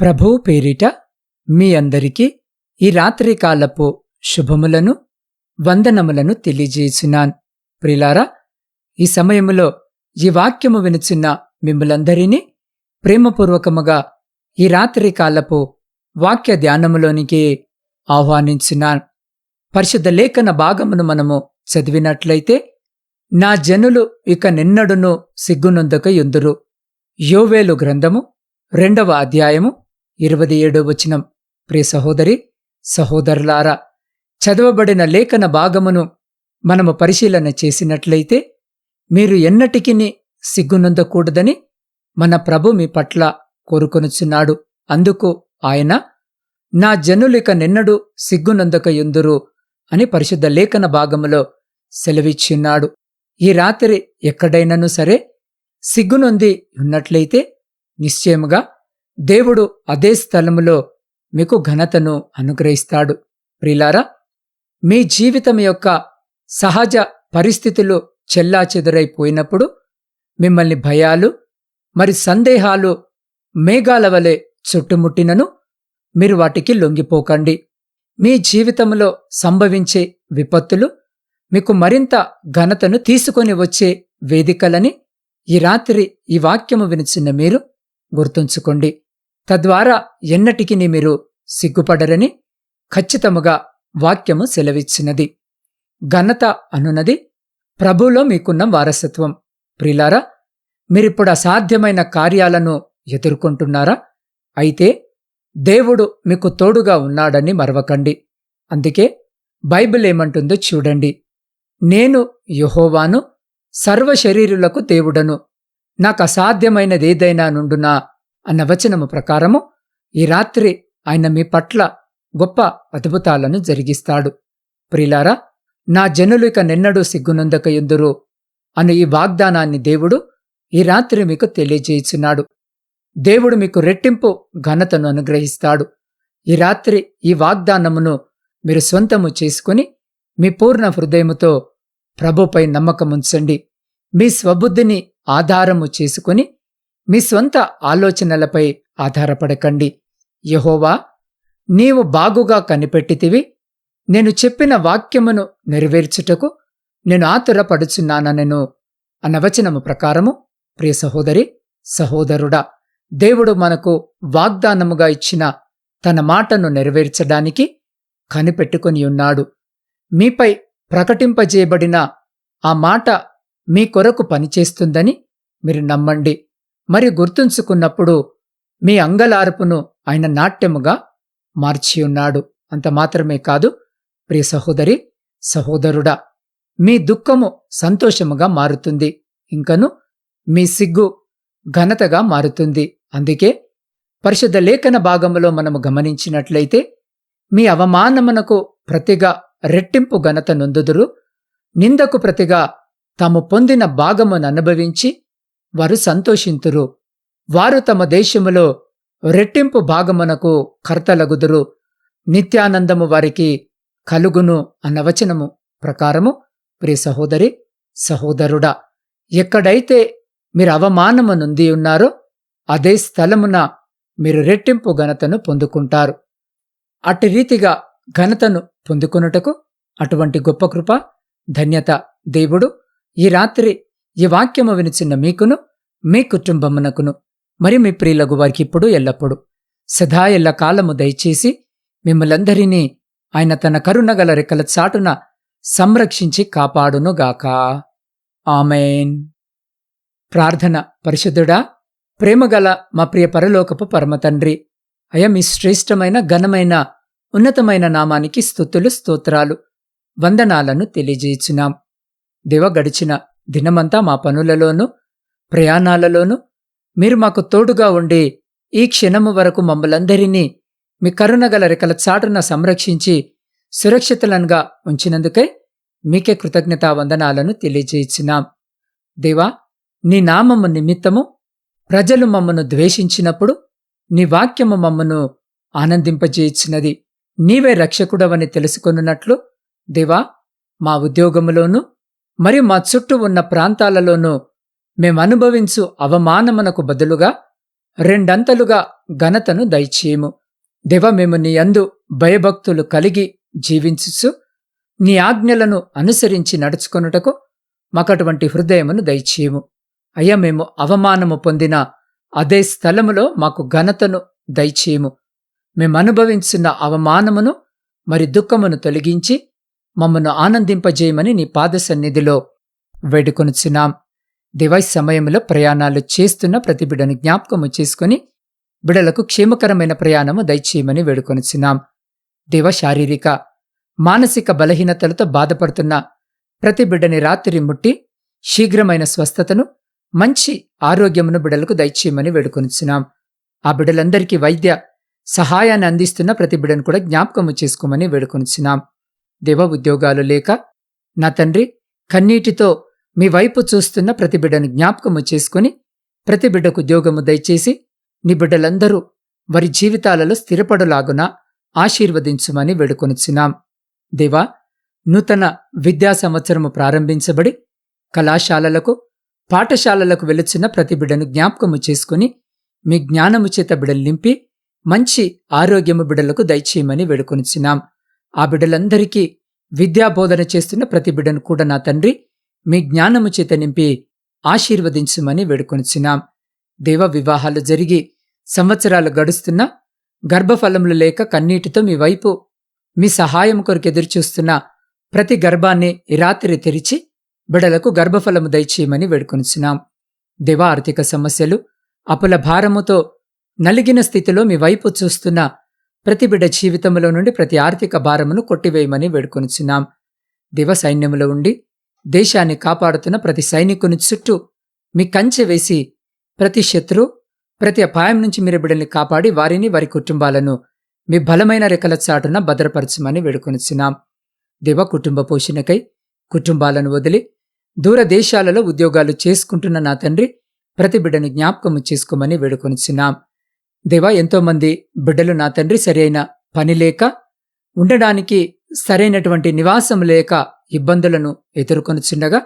ప్రభువు పేరిట మీ అందరికీ ఈ రాత్రికాలపు శుభములను వందనములను తెలియజేసినాన్. ప్రిలారా ఈ సమయములో ఈ వాక్యము వినుచున్న మిమ్మలందరినీ ప్రేమపూర్వకముగా ఈ రాత్రికాలపు వాక్య ధ్యానములోనికి ఆహ్వానించినాన్. పరిశుద్ధ లేఖన భాగమును మనము చదివినట్లయితే నా జనులు ఇక నిన్నడును సిగ్గునందుక ఎందురు యోవేలు గ్రంథము రెండవ అధ్యాయము ఇరవై ఏడో వచనం. ప్రియ సహోదరి సహోదరులారా చదవబడిన లేఖన భాగమును మనము పరిశీలన చేసినట్లయితే మీరు ఎన్నటికీ సిగ్గునందకూడదని మన ప్రభు మీ పట్ల కోరుకొనుచున్నాడు. అందుకు ఆయన నా జనులిక నిన్నడు సిగ్గునందక ఎందురు అని పరిశుద్ధ లేఖన భాగములో సెలవిచ్చున్నాడు. ఈ రాత్రి ఎక్కడైనను సరే సిగ్గునొంది ఉన్నట్లయితే నిశ్చయముగా దేవుడు అదే స్థలములో మీకు ఘనతను అనుగ్రహిస్తాడు. ప్రిలారా మీ జీవితం యొక్క సహజ పరిస్థితులు చెల్లాచెదురైపోయినప్పుడు మిమ్మల్ని భయాలు మరి సందేహాలు మేఘాల వలె చుట్టుముట్టినను మీరు వాటికి లొంగిపోకండి. మీ జీవితంలో సంభవించే విపత్తులు మీకు మరింత ఘనతను తీసుకొని వచ్చే వేదికలని ఈ రాత్రి ఈ వాక్యము వినిచిన మీరు గుర్తుంచుకోండి. తద్వారా ఎన్నటికి మీరు సిగ్గుపడరని ఖచ్చితముగా వాక్యము సెలవిచ్చినది. ఘనత అనున్నది ప్రభులో మీకున్న వారసత్వం. ప్రిలారా మీరిప్పుడు అసాధ్యమైన కార్యాలను ఎదుర్కొంటున్నారా? అయితే దేవుడు మీకు తోడుగా ఉన్నాడని మరవకండి. అందుకే బైబిల్ ఏమంటుందో చూడండి. నేను యహోవాను సర్వశరీరులకు దేవుడను. నాకు అసాధ్యమైనదేదైనా నుండునా అన్న వచనము ప్రకారము ఈ రాత్రి ఆయన మీ పట్ల గొప్ప అద్భుతాలను జరిగిస్తాడు. ప్రిలారా నా జనులు ఇక నిన్నడూ సిగ్గునందక ఎందురు? అను ఈ వాగ్దానాన్ని దేవుడు ఈ రాత్రి మీకు తెలియజేయుచున్నాడు. దేవుడు మీకు రెట్టింపు ఘనతను అనుగ్రహిస్తాడు. ఈ రాత్రి ఈ వాగ్దానమును మీరు స్వంతము చేసుకుని మీ పూర్ణ హృదయముతో ప్రభుపై నమ్మకముంచండి. మీ స్వబుద్ధిని ఆధారము చేసుకుని మీ స్వంత ఆలోచనలపై ఆధారపడకండి. యహోవా నీవు బాగుగా కనిపెట్టితివి. నేను చెప్పిన వాక్యమును నెరవేర్చుటకు నేను ఆతురపడుచున్నానెను అనవచనము ప్రకారము ప్రియ సహోదరి సహోదరుడా దేవుడు మనకు వాగ్దానముగా ఇచ్చిన తన మాటను నెరవేర్చడానికి కనిపెట్టుకుని ఉన్నాడు. మీపై ప్రకటింపజేయబడిన ఆ మాట మీ కొరకు పనిచేస్తుందని మీరు నమ్మండి. మరి గుర్తుంచుకున్నప్పుడు మీ అంగలార్పును ఆయన నాట్యముగా మార్చి ఉన్నాడు అంత మాత్రమే కాదు ప్రియ సహోదరి సహోదరుడా మీ దుఃఖము సంతోషముగా మారుతుంది. ఇంకను మీ సిగ్గు ఘనతగా మారుతుంది. అందుకే పరిశుద్ధ లేఖన భాగములో మనము గమనించినట్లయితే మీ అవమానమునకు ప్రతిగా రెట్టింపు ఘనత నొందుదురు. నిందకు ప్రతిగా తాము పొందిన భాగమును అనుభవించి వారు సంతోషింతురు. వారు తమ దేశములో రెట్టింపు భాగమునకు కర్తలగుదురు. నిత్యానందము వారికి కలుగును అన్న వచనము ప్రకారము ప్రియ సహోదరి సహోదరుడా ఎక్కడైతే మీరు అవమానము నొంది ఉన్నారో అదే స్థలమున మీరు రెట్టింపు ఘనతను పొందుకుంటారు. అటు రీతిగా ఘనతను పొందుకొనుటకు అటువంటి గొప్ప కృప ధన్యత దేవుడు. ఈ రాత్రి ఈ వాక్యము వినిచిన్న మీకును మీ కుటుంబమునకును మరి మీ ప్రియులకు వారికి ఇప్పుడు ఎల్లప్పుడు సదా ఎల్ల కాలము దయచేసి మిమ్మలందరినీ ఆయన తన కరుణగల రెక్కల చాటున సంరక్షించి కాపాడునుగాక. ఆమెన్. ప్రార్థన పరిశుద్ధుడా ప్రేమగల మా ప్రియ పరలోకపు పరమతండ్రి అయ మీ శ్రేష్టమైన ఘనమైన ఉన్నతమైన నామానికి స్థుతులు స్తోత్రాలు వందనాలను తెలియజేయుచున్నాం. దేవ గడిచిన దినమంతా మా పనులలోనూ ప్రయాణాలలోనూ మీరు మాకు తోడుగా ఉండి ఈ క్షణము వరకు మమ్మలందరినీ మీ కరుణగల రెక్కల చాటున సంరక్షించి సురక్షితులనుగా ఉంచినందుకై మీకే కృతజ్ఞతా వందనాలను తెలియజేయించినాం దేవా నీ నామము నిమిత్తము ప్రజలు మమ్మను ద్వేషించినప్పుడు నీ వాక్యము మమ్మను ఆనందింపజేయించినది నీవే రక్షకుడవని తెలుసుకొనున్నట్లు దేవా మా ఉద్యోగములోనూ మరియు మా చుట్టూ ఉన్న ప్రాంతాలలోనూ మేమనుభవించు అవమానమునకు బదులుగా రెండంతలుగా ఘనతను దయచేయము. దేవ మేము నీ అందు భయభక్తులు కలిగి జీవించుచు నీ ఆజ్ఞలను అనుసరించి నడుచుకొనుటకు మాకటువంటి హృదయమును దయచేయము. అయ్యా మేము అవమానము పొందిన అదే స్థలములో మాకు ఘనతను దయచేయము. మేము అనుభవించున్న అవమానమును మరి దుఃఖమును తొలగించి మమ్మను ఆనందింపజేయమని నీ పాద సన్నిధిలో వేడుకొనుచున్నాం. దివై సమయంలో ప్రయాణాలు చేస్తున్న ప్రతి బిడ్డను జ్ఞాపకము చేసుకుని బిడలకు క్షేమకరమైన ప్రయాణము దయచేయమని వేడుకొనుచున్నాం. దివ శారీరక మానసిక బలహీనతలతో బాధపడుతున్న ప్రతి బిడ్డని రాత్రి ముట్టి శీఘ్రమైన స్వస్థతను మంచి ఆరోగ్యమును బిడలకు దయచేయమని వేడుకొనుచున్నాం. ఆ బిడ్డలందరికీ వైద్య సహాయాన్ని అందిస్తున్న ప్రతి బిడ్డను కూడా జ్ఞాపకము చేసుకోమని వేడుకొనుచున్నాం. దేవ ఉద్యోగాలు లేక నా తండ్రి కన్నీటితో మీ వైపు చూస్తున్న ప్రతి బిడ్డను జ్ఞాపకము చేసుకుని ప్రతి బిడ్డకు ఉద్యోగము దయచేసి నీ బిడ్డలందరూ వారి జీవితాలలో స్థిరపడులాగున ఆశీర్వదించుమని వేడుకొనుచున్నాం. దేవా నూతన విద్యా సంవత్సరము ప్రారంభించబడి కళాశాలలకు పాఠశాలలకు వెలుచున్న ప్రతి బిడ్డను జ్ఞాపకము చేసుకుని మీ జ్ఞానము చేత బిడలు నింపి మంచి ఆరోగ్యము బిడలకు దయచేయమని వేడుకొనిచున్నాం. ఆ బిడ్డలందరికీ విద్యాబోధన చేస్తున్న ప్రతి బిడ్డను కూడా నా తండ్రి మీ జ్ఞానము చేత నింపి ఆశీర్వదించుమని వేడుకొనిచున్నాం. దేవ వివాహాలు జరిగి సంవత్సరాలు గడుస్తున్నా గర్భఫలములు లేక కన్నీటితో మీ వైపు మీ సహాయం కొరకు ఎదురుచూస్తున్న ప్రతి గర్భాన్ని రాత్రి తెరిచి బిడలకు గర్భఫలము దయచేయమని వేడుకొనిచున్నాం. దేవ ఆర్థిక సమస్యలు అపుల భారముతో నలిగిన స్థితిలో మీ వైపు చూస్తున్న ప్రతి బిడ్డ జీవితంలో నుండి ప్రతి ఆర్థిక భారమును కొట్టివేయమని వేడుకొనిచున్నాం. దివ సైన్యములో ఉండి దేశాన్ని కాపాడుతున్న ప్రతి సైనికుని చుట్టూ మీ కంచె వేసి ప్రతి శత్రు ప్రతి అపాయం నుంచి మీరు బిడ్డల్ని కాపాడి వారిని వారి కుటుంబాలను మీ బలమైన రెక్కల చాటున భద్రపరచమని వేడుకొనిచున్నాం. దివ కుటుంబ పోషణకై కుటుంబాలను వదిలి దూర దేశాలలో ఉద్యోగాలు చేసుకుంటున్న నా తండ్రి ప్రతి బిడ్డను జ్ఞాపకము చేసుకోమని వేడుకొనిచున్నాం. దేవా ఎంతోమంది బిడ్డలు నా తండ్రి సరైన పని లేక ఉండడానికి సరైనటువంటి నివాసం లేక ఇబ్బందులను ఎదుర్కొనుచుండగా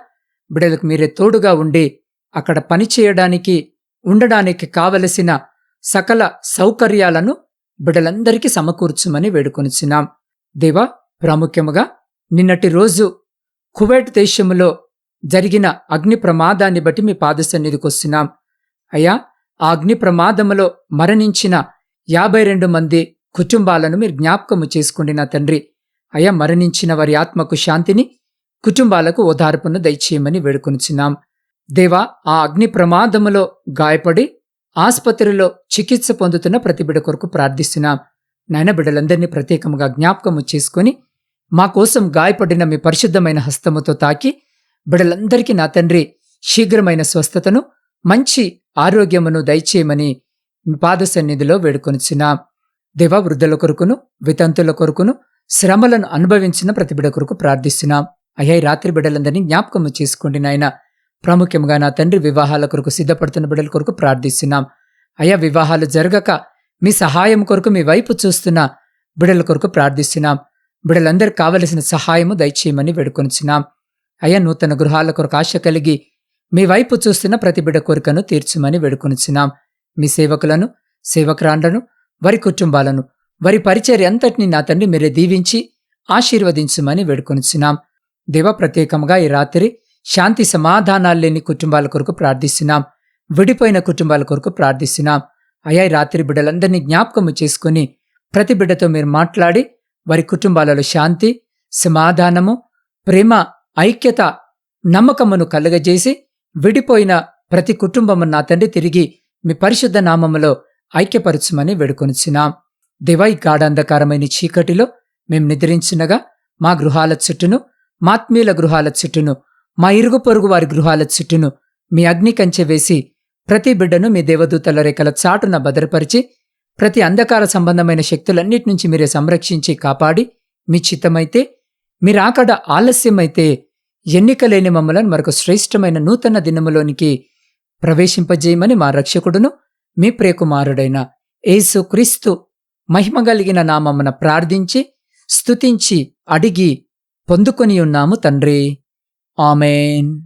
బిడ్డలకు మీరే తోడుగా ఉండి అక్కడ పని చేయడానికి ఉండడానికి కావలసిన సకల సౌకర్యాలను బిడ్డలందరికీ సమకూర్చుమని వేడుకొనిచున్నాం. దేవా ప్రాముఖ్యముగా నిన్నటి రోజు కువైట్ దేశంలో జరిగిన అగ్ని ప్రమాదాన్ని బట్టి మీ పాద వస్తున్నాం అయ్యా ఆ అగ్ని ప్రమాదములో మరణించిన యాభై రెండు మంది కుటుంబాలను మీరు జ్ఞాపకము చేసుకోండి నా తండ్రి. అయ్యా మరణించిన వారి ఆత్మకు శాంతిని కుటుంబాలకు ఓదార్పును దయచేయమని వేడుకొనిచున్నాం. దేవా ఆ అగ్ని ప్రమాదములో గాయపడి ఆసుపత్రిలో చికిత్స పొందుతున్న ప్రతి బిడ కొరకు ప్రార్థిస్తున్నాం. నాయన బిడ్డలందరినీ ప్రత్యేకముగా జ్ఞాపకము చేసుకుని మా కోసం గాయపడిన మీ పరిశుద్ధమైన హస్తముతో తాకి బిడలందరికీ నా తండ్రి శీఘ్రమైన స్వస్థతను మంచి ఆరోగ్యమును దయచేయమని పాద సన్నిధిలో వేడుకొనిచున్నాం. దేవ వృద్ధుల కొరకును వితంతుల కొరకును శ్రమలను అనుభవించిన ప్రతి బిడ కొరకు ప్రార్థిస్తున్నాం. అయ్యా రాత్రి బిడ్డలందరినీ జ్ఞాపకము చేసుకోండి నాయన. ప్రాముఖ్యంగా నా తండ్రి వివాహాల కొరకు సిద్ధపడుతున్న బిడ్డల కొరకు ప్రార్థిస్తున్నాం. అయ్యా వివాహాలు జరగక మీ సహాయం కొరకు మీ వైపు చూస్తున్న బిడల కొరకు ప్రార్థిస్తున్నాం. బిడలందరికి కావలసిన సహాయము దయచేయమని వేడుకొనిచున్నాం. అయ్యా నూతన గృహాల కొరకు ఆశ కలిగి మీ వైపు చూస్తున్న ప్రతి బిడ కోరికను తీర్చుమని వేడుకొనిచ్చినాం మీ సేవకులను సేవకురాండ్లను వారి కుటుంబాలను వారి పరిచర్య అంతటిని నా తండ్రి మీరే దీవించి ఆశీర్వదించుమని వేడుకొనిచ్చినాం దేవ ప్రత్యేకంగా ఈ రాత్రి శాంతి సమాధానాలు లేని కుటుంబాల కొరకు ప్రార్థిస్తున్నాం. విడిపోయిన కుటుంబాల కొరకు ప్రార్థిస్తున్నాం. అయ్యా రాత్రి బిడ్డలందరినీ జ్ఞాపకము చేసుకుని ప్రతి బిడ్డతో మీరు మాట్లాడి వారి కుటుంబాలలో శాంతి సమాధానము ప్రేమ ఐక్యత నమ్మకమును కలుగజేసి విడిపోయిన ప్రతి కుటుంబము నా తండ్రి తిరిగి మీ పరిశుద్ధ నామములో ఐక్యపరచుమని వేడుకొనిచ్చినాం దివై గాఢాంధకారమైన చీకటిలో మేం నిద్రించినగా మా గృహాల చుట్టూను మాత్మీయుల గృహాల చుట్టూను మా ఇరుగు పొరుగు వారి గృహాల చుట్టూను మీ అగ్ని కంచె వేసి ప్రతి బిడ్డను మీ దేవదూతల రేఖల చాటున భద్రపరిచి ప్రతి అంధకార సంబంధమైన శక్తులన్నిటి నుంచి మీరే సంరక్షించి కాపాడి మీ చిత్తమైతే మీరాకడ ఆలస్యమైతే ఎన్నికలేని మమ్మలను మరొక శ్రేష్టమైన నూతన దినములోనికి ప్రవేశింపజేయమని మా రక్షకుడును మీ ప్రియకుమారుడైన యేసు క్రీస్తు మహిమగలిగిన నామమ్మన ప్రార్థించి స్తుతించి అడిగి పొందుకొని ఉన్నాము తండ్రి. ఆమెన్.